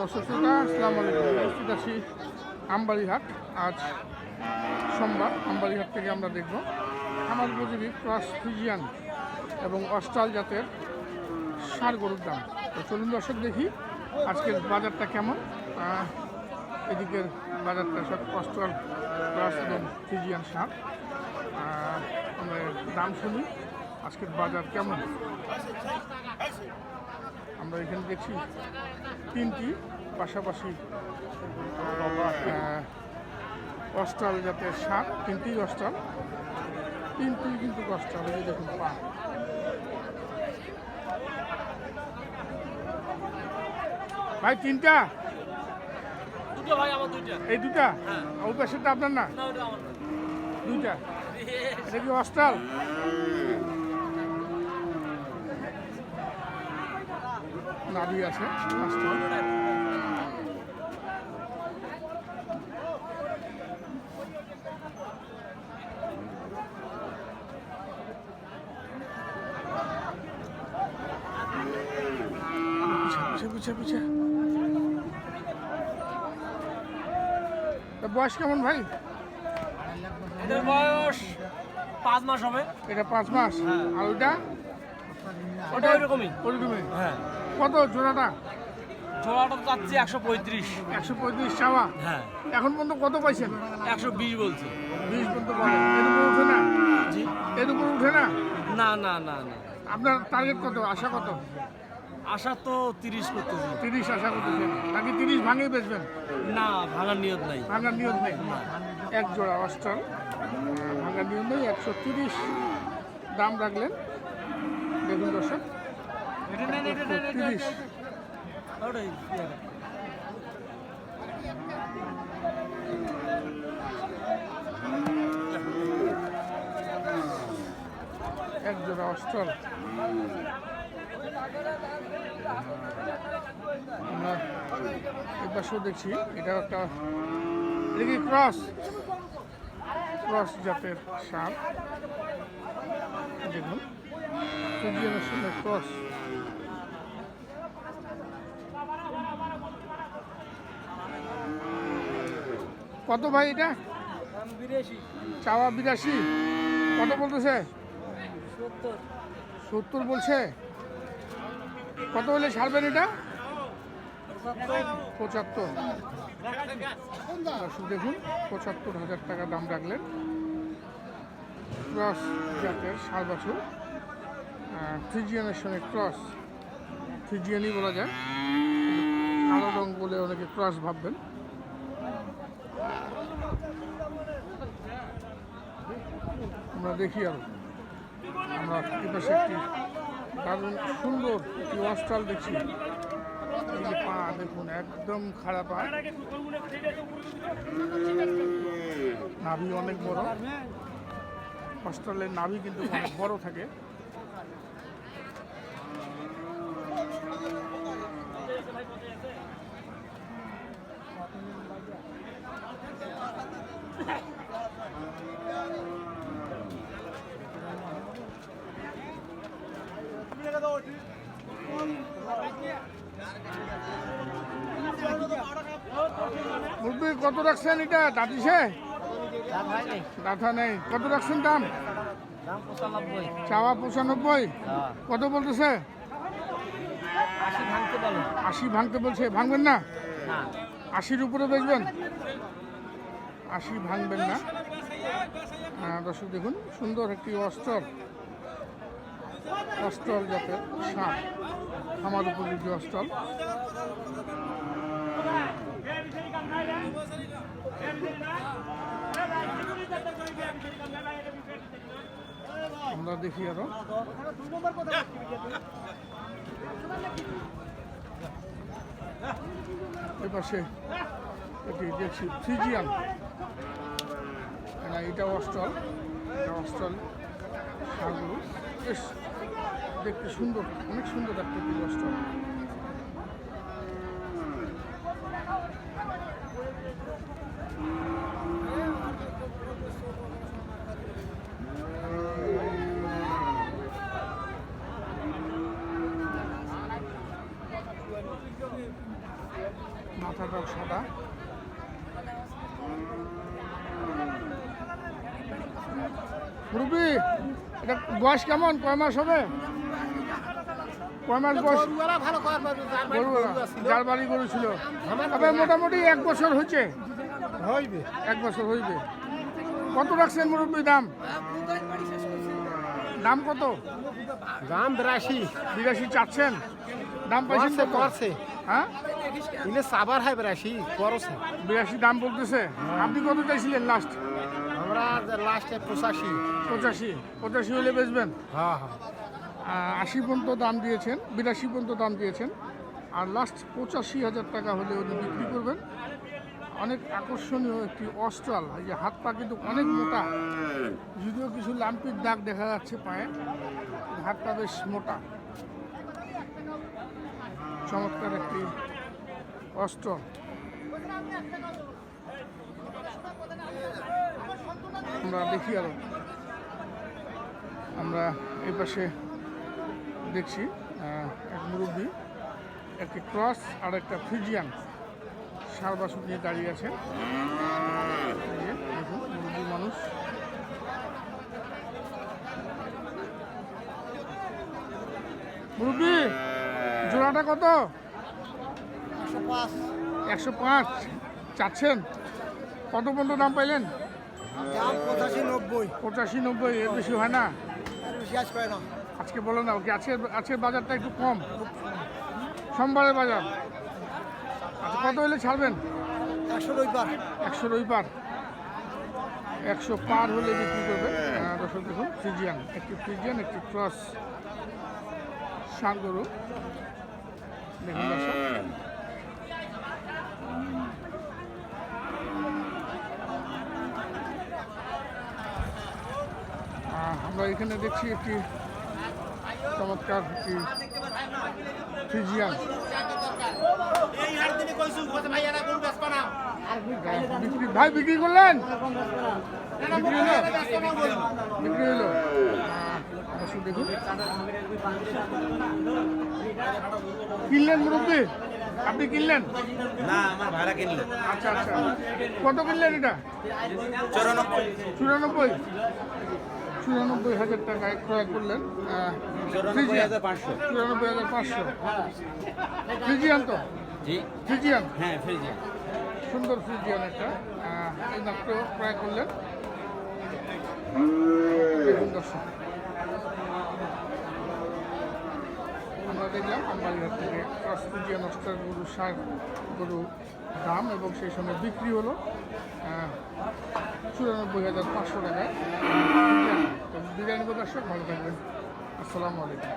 দর্শক শ্রোতা, আসসালামু আলাইকুম। উপস্থিত আছি আমবাড়িহাট, আজ সোমবার, আমবাড়িহাট থেকে আমরা দেখব আমার উপযোগী ক্রস ফিজিয়ান এবং অস্ট্রাল জাতের সার গরুর দাম। তো চলুন দর্শক দেখি আজকের বাজারটা কেমন। এদিকের বাজারটা সব অস্ট্রাল ক্রস এবং ফিজিয়ান সার আমরা দাম শুনি, আজকের বাজার কেমন? আমরা এখানে দেখছি তিনটি পাশাপাশি আহ, অস্ট্রাল জাতের সাপ তিনটি অস্ট্রাল তিনটি কিন্তু অস্ট্রাল এই দেখুন পা। ভাই তিনটা? এই দুটা? হ্যাঁ। ওই পাশেরটা আপনার না। দুইটা? এটা কি অস্ট্রাল? নাভি আছে বয়স কেমন ভাই? এদের বয়স পাঁচ মাস হবে। এটা পাঁচ মাস। হ্যাঁ। আর ওইটা? ওটা ওই রকমই ওরকমই হ্যাঁ। কত জোড়াটা? জোড়াটা চাচ্ছি একশো পঁয়ত্রিশ। একশো পঁয়ত্রিশ চাওয়া? হ্যাঁ। এখন পর্যন্ত কত পাইছেন? একশো বিশ বলছে। বিশ পর্যন্ত এর উপর উঠে না? জি। এর উপর উঠে না? না না না না। আপনার টার্গেট কত? আশা কত? আশা তো তিরিশ করতেছি। তিরিশ আশা করতেছেন নাকি তিরিশ ভাঙেই বেচবেন? না ভাঙার নিয়ত নাই। ভাঙার নিয়ত নেই? এক জোড়া অস্ট্রাল ভাঙার নিয়ত নেই একশো তিরিশ। দাম রাখলেন। দেখুন দর্শক। তিরিশ ওটাই, ইয়ে। এক জোড়া আমরা পাশেও দেখছি এটা একটা কি ক্রস ক্রস জাতের সাপ দেখুন ক্রস কত ভাই এটা? চাওয়া বিরাশি। কত বলতেছে? সত্তর। বলছে। কত হলে ছাড়বেন এটা? পঁচাত্তর। দেখুন পঁচাত্তর হাজার টাকা দাম রাখলেন। ক্রস জাতের সার বছর। ফ্রিজিয়ানের সঙ্গে ক্রস। ফ্রিজিয়ানই বলা যায়। কালো রং বলে অনেকে ক্রস ভাববেন। আমরা দেখি আর। আমরা এপাশে একটি দারুণ সুন্দর একটি অস্ট্রাল দেখছি। পা দেখুন, একদম খারাপ পা। নাভি অনেক বড়। অস্ট্রালের নাভি কিন্তু অনেক বড় থাকে। মুরব্বী কত রাখছেন এটা? দাঁতিছে দাঁথা নেই কত রাখছেন দাম? চাওয়া পঁচানব্বই? হ্যাঁ। কত বলতেছে? আশি ভাঙতে বলছে। ভাঙবেন না? না। আশির উপরে বেচবেন? আশি ভাঙবেন না। হ্যাঁ, দর্শক দেখুন সুন্দর একটি অস্ত্র। অস্ত্র যাতে সাপ আমার উপযোগী অস্ত্র আমরা দেখি আরও। এপাশে এটি দেখছি ফ্রিজিয়ান না এটা অস্ট্রাল এটা অস্ট্রাল বেশ দেখতে সুন্দর, অনেক সুন্দর একটা অস্ট্রাল মাথাটাও সাদা। মুরব্বী, এটা বয়স কেমন? কয় মাস হবে? কয় মাস বয়স? ভালো কর গরুগুলা যার বাড়ি গরু ছিল। তবে মোটামুটি এক বছর হয়েছে। হইবে। এক বছর হইবে। কত রাখছেন মুরব্বী দাম? দাম কত? দাম বিরাশি। বিরাশি চাচ্ছেন? দাম পাইছেন কত? করছে হ্যাঁ? ইলে সাবার হয় বিরাশি করছে বিরাশি দাম বলতেছে। আপনি কত চাইছিলেন লাস্ট আমরা লাস্টে পঁচাশি। পঁচাশি। পঁচাশি হলে বেচবেন? হ্যাঁ হ্যাঁ। আশি পর্যন্ত দাম দিয়েছেন, বিরাশি পর্যন্ত দাম দিয়েছেন। আর লাস্ট পঁচাশি হাজার টাকা হলে উনি বিক্রি করবেন। অনেক আকর্ষণীয় একটি অস্ট্রাল এই যে হাত পা কিন্তু অনেক মোটা। যদিও কিছু লাম্পির দাগ দেখা যাচ্ছে পায়ে হাতটা বেশ মোটা। চমৎকার একটি অস্ট্রাল আমরা দেখি আরও। আমরা এই পাশে দেখছি এক মুরব্বী একটি ক্রস আর একটা ফ্রিজিয়ান সার বাসন নিয়ে দাঁড়িয়ে আছে। দেখুন মুরব্বী মানুষ। মুরব্বী জোড়াটা কত? একশো পাঁচ। চাচ্ছেন? কত পর্যন্ত দাম পাইলেন? পঁচাশি নব্বই। পঁচাশি নব্বই এর বেশি হয় না। শেষ করে না? আজকে বলো না ওকে আজকের আজকের বাজারটা একটু কম? সোমবারের বাজার। আচ্ছা কত হলে ছাড়বেন? একশো রবিবার। একশো রবিবার। একশো পার হলে বিক্রি করবে আহ, দর্শক দেখুন ফ্রিজিয়ান একটি ফ্রিজিয়ান একটি ক্রস সার গরু। দেখুন দর্শক। আমরা এখানে দেখছি একটি চমৎকার একটি ভাই বিক্রি করলেন? বিক্রি হলো দেখুন। কিনলেন মুরব্বী? আপনি কিনলেন? না আমার ভাড়া কিনলো। আচ্ছা আচ্ছা। কত কিনলেন এটা? চুরানব্বই। চুরানব্বই? চুরানব্বই হাজার টাকায় ক্রয় করলেন চৌরানব্বই হাজার পাঁচশো চুরানব্বই হাজার পাঁচশো। ফ্রিজিয়ান তো? জি। ফ্রিজিয়ান? হ্যাঁ ফ্রিজে সুন্দর ফ্রিজিয়ান একটা। এই মাত্র ক্রয় করলেন। দর্শক আমরা দেখলাম আমবাড়িহাট থেকে ক্রস ফ্রিজিয়ান অস্টার গরু সার গরু দাম এবং সেই সঙ্গে বিক্রি হলো। চুরানব্বই হাজার পাঁচশো টাকায়। বিরিয়ানি বিরিয়ানি দর্শক ভালো থাকবেন। আসসালামু আলাইকুম।